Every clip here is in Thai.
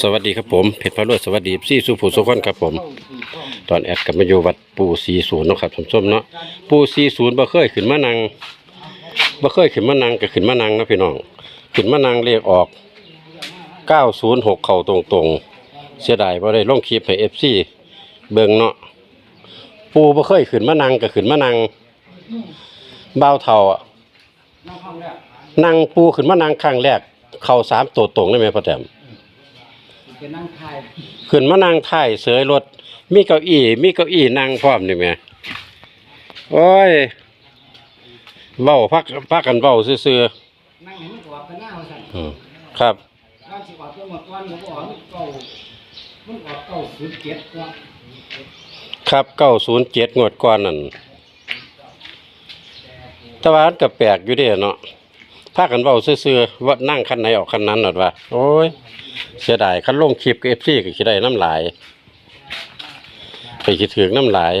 สวัสดีครับผมเพชรพารวยสวัสดีซี่สุภูสุขคนครับผม ตอนแอดกลับมาอยู่วัดปู่สีศูนย์นะครับส้มๆเนาะปู่สีศูนย์บ่เคยขึ้นมานังบ่เคยขึ้นมานังก็ขึ้นมานังนะพี่น้องขึ้นมานังเรียกออก906เข้าตรงๆเสียดายบ่ได้ลงคลิปให้ FC เบิ่งเนาะปู่บ่เคยขึ้นมานังก็ขึ้นมานั่งบ่าวเฒ่านั่งปู่ขึ้นมานังครั้งแรก เข้าสามตัวตรงได้ไหมพ่อแต้มจะนั่งทายขึ้นมานั่งท้ายเสยรถ มีเก้าอี้มีเก้าอี้นั่งพร้อมนี่แหม่โอ้ยเว้าพักพักกันเว้าซื่อนั่งเห็นมันออกกันหน้าว่าสั่นๆอืมครับร้านสิออกตัวหมดก้อนมันก็ออกมันเก่ามันออกเก่าศูนย์เจ็ดตัวครับ907งวดก่อนนั่นแต่ว่ามันก็แปลกอยู่เด้เนาะ พากันเว้าซื่อๆว่านั่งคันไหนออกคันนั้นน่ะว่า โอ้ย เสียดายคันลงคลิปกับ FC ก็สิดได้น้ำลายไปคิดถึงน้ำลาย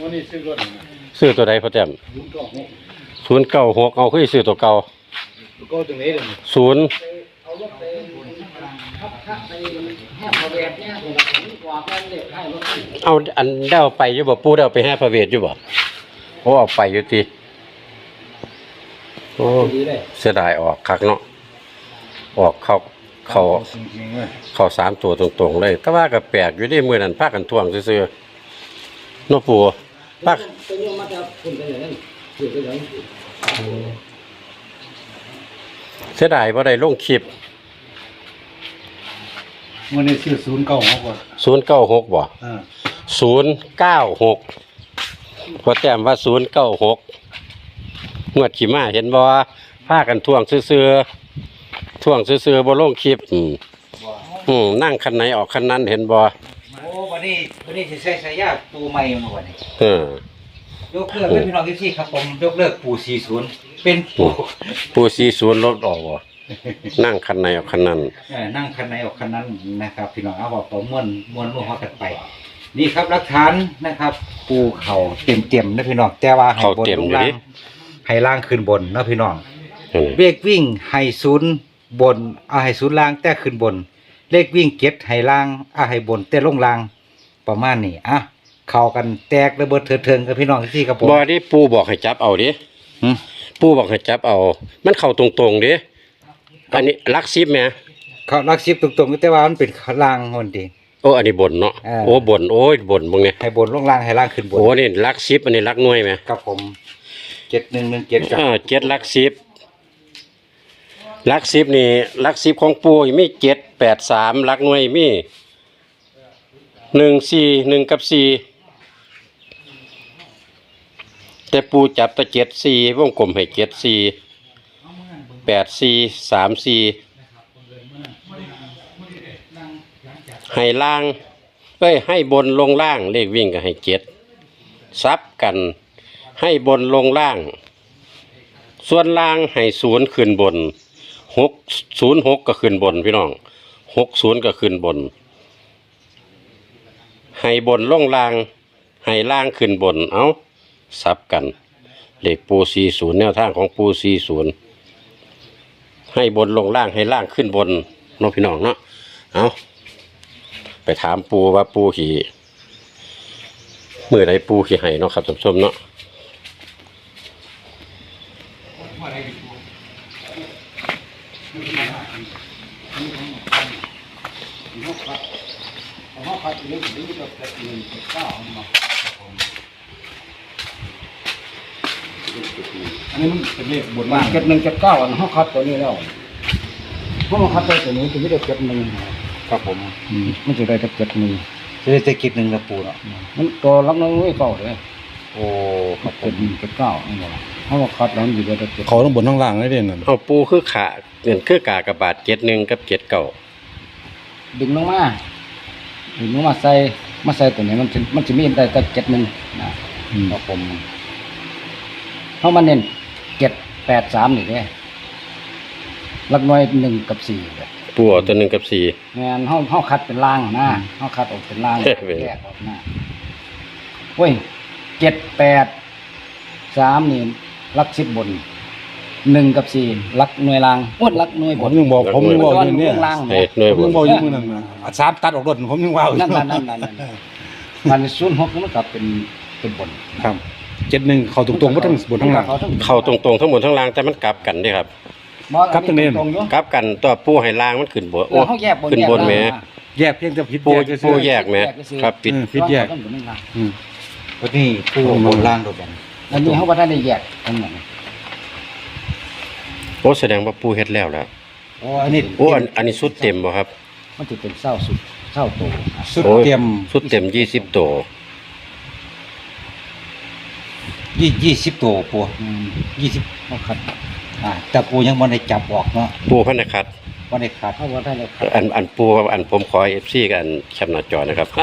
วันนี้ซื้อรถซื้อตัวใดพ่อแต้มศูนย์เก่าหกเอาคือสิซื้อตัวเก่าศูนย์เอาอันเด้าไปอยู่บ่ปูเด้าไปห้าพระเวทอยู่บ่โอ้เอาไปอยู่ติ โอ้ดีเลยเสียดายออกคักเนาะออกเข้าเข้าเข้าสามตัวตรงๆเลย แต่ว่าก็แปลกอยู่ดิมื้อนั้นพากันท่วงซื่อๆเนาะปูพาตัวนี้มันจะคุณไปอย่างนั้นคุณไปอย่างนั้นเสียดายบ่ได้ลงคลิปวันนี้ซื้อศูนย์เก้าหกว่า096บ่อ่า096พอแต้มว่า096 งวดขี่มาเห็นบ่พากันท่วงซื่อๆท่วงซื่อๆบ่ลงคลิปอืมอืมนั่งคันไหนออกคันนั้นเห็นบ่โอ้วันนี้วันนี้จะใช้สายยาปูใหม่มาวันนี้เออยกเลิกเป็นพี่น้องที่ครับผมยกเลิกปู40เป็นปูผู้สีศูนย์ลดออกบ่นั่งคันไหนออกคันนั้นเอ่อนั่งคันไหนออกคันนั้นนะครับพี่น้องเอาบอกต่อม้วนม้วนนัวฮอกันไป นี่ครับหลักฐานนะครับ ปูเข่าเต็มเต็มๆนะพี่น้องแต่ว่าให้เขาบนเต็มลงอยู่ล่าดิง ให้ล่างขึ้นบนนะพี่น้อง อืมเลขวิ่งให้ศูนย์บนเอาให้ศูนย์ล่างแต่ขึ้นบน เลขวิ่งเก็ดให้ล่างเอาให้บนแต่ลงล่างประมาณนี้อะเข้ากันแตกระเบิดเถิดเทิงกับพี่น้องที่ครับผมบ่ดิปูบอกให้จับเอาดิหืมปูบอกให้จับเอา มันเข้าตรงๆดิอันนี้ลักซิบแหมเขาลักซิบตรงๆแต่ว่ามันเป็นล่างคนดี โอ้อันนี้บนเนาะเออโอ้บนโอ้ยบนมึงเนี่ยให้บนลงล่างให้ล่างขึ้นบนโอ้นี่ลักซิบอันนี้ลักหน่วยแหมกับผม เจ็ดหนึ่งหนึ่งเจ็ดกับเออเจ็ดลักซิบลักซิบนี่ลักซิบของปูมีเจ็ดแปดสามลักหน่วยมีหนึ่งสี่หนึ่งกับสี่แต่ปูจับแตะเจ็ดสี่วงกลมให้เจ็ดสี่แปดสี่สามสี่ให้ล่างเอ้ยให้บนลงล่างเลขวิ่งก็ให้เจ็ดซับกัน ให้บนลงล่าง ส่วนล่างให้ศูนย์ขึ้นบนหกศูนย์หกก็ขึ้นบนพี่น้องหกศูนย์ก็ขึ้นบน ให้บนลงล่าง ให้ล่างขึ้นบน เอาซับกันเลขปูสี่ศูนย์แนวทางของปูสี่ศูนย์ให้บนลงล่างให้ล่างขึ้นบนน้องพี่น้องเนาะเอาไปถามปูว่าปูขี่มือใดปูขี่ให้เนาะครับสมสมๆเนาะ เขาขัดเรื่องนี้ก็เป็นหนึ่งจุดเก้ามาอันนี้มันเป็นเลขบนบ้าบ้านนเจ็ดหนึ่งเจ็ดเก้าอันเขาขัดตัวนี้แล้วเพราะมันขัดตัวนี้จะไม่ได้เจ็ดหนึ่งครับผมมันจะได้แต่เจ็ดหนึ่งจะได้จะกิดหนึ่งนะปูเนาะมันตัวรับน้องไม่เก้าเลยโอ้ครับผเจ็มดหนึ่งเจ็ดเก้านี่บอกเขาว่าขัดแล้วมันอยู่ได้แต่เจ็ดเขาต้องบนทั้งล่างได้เด่นนั่นเอาปูคือขาเงินคือกากระบาดเจ็ดหนึ่งกับเจ็ดเก่าดึงลงมา ดึงลงมาใส่มาใส่ตัวนี้มันจะมันจะมีได้แต่เจ็ดหนึ่งนะครับผมเขามาเน้นเจ็ดแปดสามนี่เด้ลักน้อยหนึ่งกับสี่เนี่ยปูเอาตัวหนึ่งกับสี่ งานเขาเขาคัดเป็นล่างนะเขาคัดออกเป็นล่างเฮ้ยเว้ย แยกออกหน้าเว้ยเจ็ดแปดสามนี่ลักสิบบน หนึ่งกับสี่ลักหน่วยรางอ้วนลักหน่วยผบมนยังบอกผมยังบอกอยู่เนี่ยเรื่องล่าง ให้หน่วยผมบยันงบอกอยู่มื้อนั้นนะอะสามตัดออกรถผมยังว่าอยู่นั่นนั่นนั่นนั่นนั่นมันศูนย์หกมันกลับเป็นเป็นบนครับเจ็ดหนึ่งเข้าตรงๆบ่ทั้งบนทั้งหลัง เข้าตรงๆทั้งบนทั้งล่างแต่มันกลับกันเด้ครับกลับตรงนี้ ตรงๆอยู่กลับกันตัวปูให้ล่างมันขึ้นบนเอโอ้อเขาแยกบนขึ้นบนแหมยกล่างแยกเพียงแต่ผิดปูแยกซื่ปูอแยกไหมครับปิดอืมพิษแยก ต้องบนล่างอืม วันนี้ผู้บนล่างโดดกันอันนี้เขาว่าได้แยกตรงนั้น โอ้แสดงว่าปูเฮ็ดแล้วแล้วโอ้อันนี้โอ้อันอันนี้สุดเต็มบ่ครับ มันจะเป็นเศร้าสุดเศร้าโตนะสุดโอ้ยเตรียมสุดเต็ม20ตัวยี่ยี่สิบตัวปูอืมยี่สิบเขาขัดอ่าแต่ปูยังบ่ได้จับออกเนาะปูพันธคัดบ่ได้ขาดเขาว่าได้เลยขัดอันอันปูอันผมขอ FC กับอันแคปหน้าจอนะครับ โ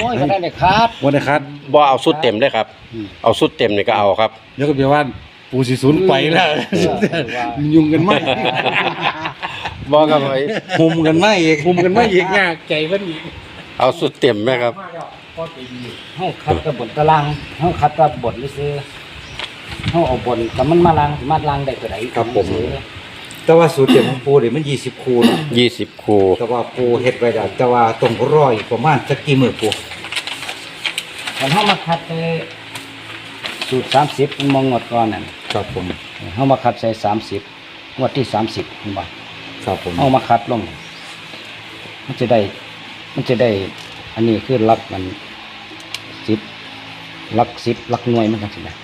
อ้ยว่าได้เลยขาดวันนี้ครับบ่เอาสุดเต็มเลยครับเอาสุดเต็มนี่ก็เอาครับ เดี๋ยวก็ไปว่า ปูสีศูนย์ไปแล้วยุ่งกันมากบ่ครับไอ้หุมกันมาอีกคุมกันไม่อีกยากใจมันอีกเอาสุดเต็มไหมครับเขาขัดกับบนตารางเขาขัดกับบนหรือซื้อเขาเอาบนกับมันมาลางมาลางได้ตัวไหนครับผมแต่ว่าสูตรเตรียมของปูนี่มันยี่สิบคูเนาะ20คู่แต่ว่าปูเฮ็ดไว้แล้วแต่ว่าต้องรออีกประมาณสักกี่มื้อปูแต่เขามาขัดไปสูตรสามสิบมันมองงวดก่อนนั่น ครับผมเขามาขัดใส่สามสิบงวดที่สามสิบเห็นบ่ครับผมเอามาคัดลง มันจะได้ มันจะได้ อันนี้คือลักมันสิบลักสิบลักหน่วยมันกันสินะ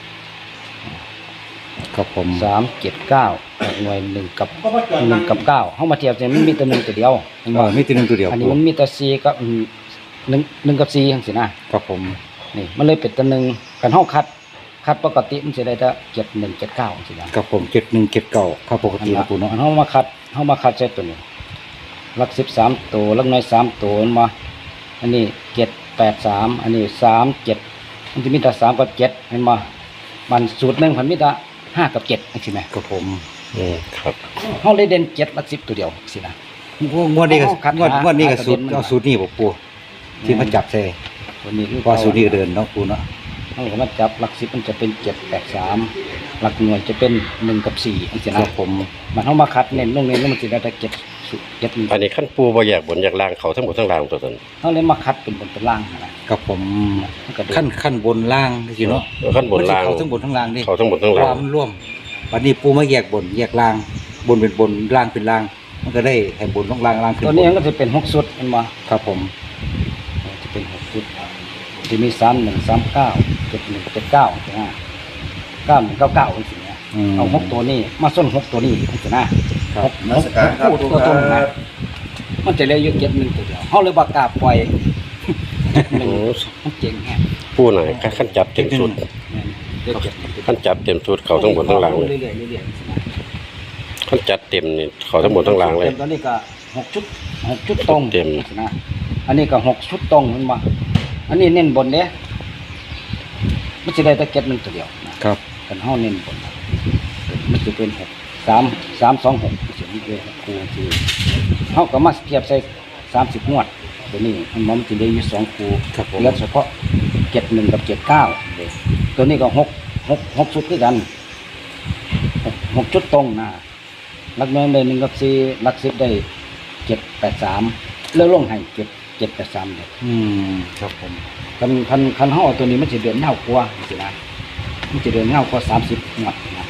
ครับผมสามเจ็ดเก้าลักหน่วยหนึ่งกับหนึ่งกับเก้าเขามาเทียบกันมันมีแต่หนึ่งตัวเดียวเห็นเอบ่อมีตัวหนึงตัวเดียวอันนี้ปูมันมีแต่สี่กับอืมหนึ่งหนึ่งกับสี่จังสินะครับผมนี่มันเลยเป็นตัวหนึ่งกันห้องคัด คัดปกติมันจะได้แต่เจ็ดหนึ่งเจ็ดเก้าจังสินะครับผมเจ็ดหนึ่งเจ็ดเก้าครับปกติอันะปูเนาะนเขามาคัดเขามาคัดใช้ตัวนี้ลักสิบสามตัวลักน้อยสามตัวมันมาอันนี้เจ็ดแปดสามอันนี้สามเจ็ดมันจะมีแต่สามกับเจ็ดเห็นมามันสูตรหนึ่งพันมีแต่ห้ากับเจ็ดใช่ไหมครับผมอืมครับเขาเลยเด่นเจ็ดลักสิบตัวเดียวสินะงวดนี้ก็เอาคัดงวดหางวดนี้ก็หาสูตรประเด็นมันเอาสูตรนี้บ่ปูที่มาจับใส่ตัวนี้คือว่าสูตรนี้ก็เดินเนาะปูเนาะ เขาก็มาจับลักสิบมันจะเป็นเจ็ดแปดสามหลักหน่วยจะเป็นหนึ่งกับสี่อันสิคนะรับผม มันเขามาคัดเน้นลงเน้นแล้วมันจะได้แต่เจ็ดสูตรเจ็ดอันนี้ขั้นปูบ่อยากบนอยากล่างเขาทั้งหมดทั้งล่างตัวตนเขาเลยมาคัดเป็นบนเป็นล่างนะครับผมมันก็เดิขั้นขั้นบนล่างสิเนาะขั้นบนล่างเขาทั้งบนทั้งล่างนี่เขาทั้งหมดทั้งล่าง ความนร่วมวันนี้ปูมาแยกบนแยกล่าง บนเป็นบนล่างเป็นล่าง มันก็ได้ให้บนต้องล่างล่างขึ้นตัวบนี้นมันก็จะเป็นหกสุดเห็นบ่ครับผม จะเป็นหกชุดจะมีสามหนึ่งสามเก้าเจ็ดหนึ่งเจ็ดเก้าใช่ไหมเก้าหนึ่งเก้าเก้าจริงๆนะมเอาหกตัวนี้มาส้นหกตัวนี้ใช่ไหมครับหกหกคู่ตัวตรงนะมันจะเรียกเจ็ดหนึ่งตัวเดียวเขาเลยบอกกล้าปล่อยหนึ่งมันเจ๋งแฮะปูหน่อยขั้นจับเต็มสุดเดี๋ยวเจ็ดขั้นจับเต็มสุดเขาทั้งหมดทั้งล่างเลยเรื่อยๆเรื่อยๆนะขั้นจัดเต็มนี่เขาทั้งหมดทั้งล่างเลยตอนนี้ก็หกชุดหกชุดตรงเต็ม นะอันนี้ก็หกชุดตรงเห็นบ่อันนี้เน้นบนเด้ มันจะได้แต่เก็ดหนึ่งตัวเดียวนะครับ กันห้าเน้นบนมันจะเป็นหกสามสามสองหกเสียงเดียวครูคือเขาก็มาเทียบใส่สามสิบงวดตัวนี้มันมันจะได้อยู่สองครูครับผมเหลือเฉพาะเจ็ดหนึ่งกับเจ็ดเก้าตัวนี้ก็หกหกหกชุดด้วยกันหกหกชุดตรงนะลักน้อยได้หนึ่งกับสี่ลักสิบได้เจ็ดแปดสามเลือกลงให้เจ็ด เจ็ดแปดสามเลยอืมครับผมคันคันคันห่อาตัวนี้มันจะเดือนเงากว่าสินะมันจะเดือนเงากว่าสามสิบงวดนะ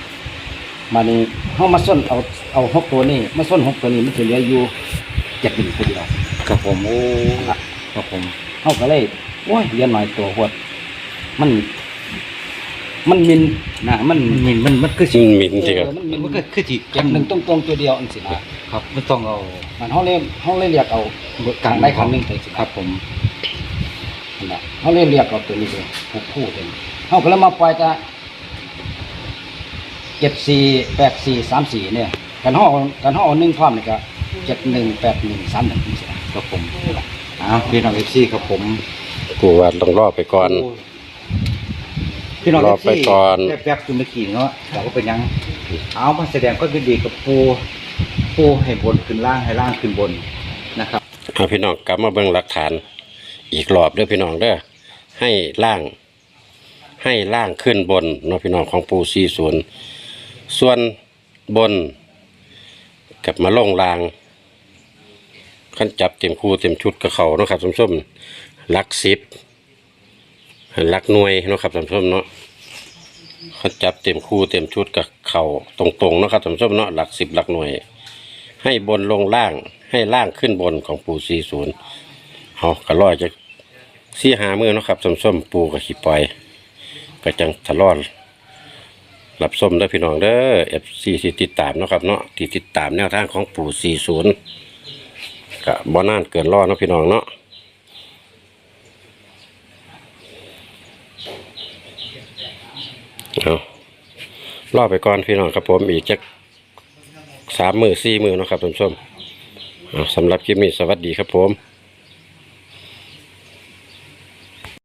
มานี่เฮามาส้นเอาเอาหกตัวนี้มาส้นหกตัวนี้มันจะเหลืออยู่เจ็ดหนึ่งตัวเดียวครับผมโอ้ครับผมเฮาก็เลยโอ้ยเรียนหน่อยตัวหวดมัน มันมินนะมันมันมีมันมันคืออืสิมมินสิครับเออมันมินมันก็คือสิเจ็ดหนึ่งตรงตรงๆตัวเดียวอันสินะ ครับมันต้องเอามันเฮาเลยเฮาเลยเรียกเอากลางได้ครั้งหนึงไปสิครับ ผมนั่นแหละเขาเลยเรียกเอาตัวนี้เลยผูกคู่เลยเขาก็เลยมาปล่อยจะเจ็ดสี่แปดสี่สามสี่เนี่ยกันห่อกันห่อหนึ่งพร้อมนี่ก็เจ็ดหนึ่งแปดหนึ่งสามหนึ่งนี่สิครับผมอ้าวพี่น้องเอฟซีครับผมปูว่าต้องรอไปก่อน พี่น้องรเออฟไปซีก่อนแป๊บๆจนเมื่อกี้เนาะแต่ว่าเป็นหยังเอามาแสดงก็ยินดีกับปู ปูให้บนขึ้นล่างให้ล่างขึ้นบนนะครับเอาพี่น้องกลับมาเบิ่งหลักฐาน อีกรอบเด้อพี่น้องเด้อให้ล่าง ให้ล่างขึ้นบนเนาะพี่น้องของปูซีส่วนส่วนบนกับมาล่องรางขั้นจับเต็มคู่เต็มชุดกับเขาเนาะครับส้มๆลักสิบลักหน่วยเนาะครับส้มๆเนาะขั้นจับเต็มคู่เต็มชุดกับเขาตรงๆเนาะครับส้มๆเนาะหลักสิบหลักหน่วย ให้บนลงล่างให้ล่างขึ้นบนของปูสี่ศูนย์เอากระลอยจะสี่หามือเนาะครับส้มๆปูกับขี้ปล่อยก็จังทะลอดรับส้มได้พี่น้องเด้อเอฟซีที่ติดตามเนาะครับเนาะที่ติดตามแนวทางของปู่40ก็บ่นานเกินรอเนาะพี่น้องเนาะเอารอไปก่อนพี่น้องครับผมอีกจัก สามมือสี่มือเนาะครับท่านผู้ชมสำหรับคลิปนี้สวัสดีครับผม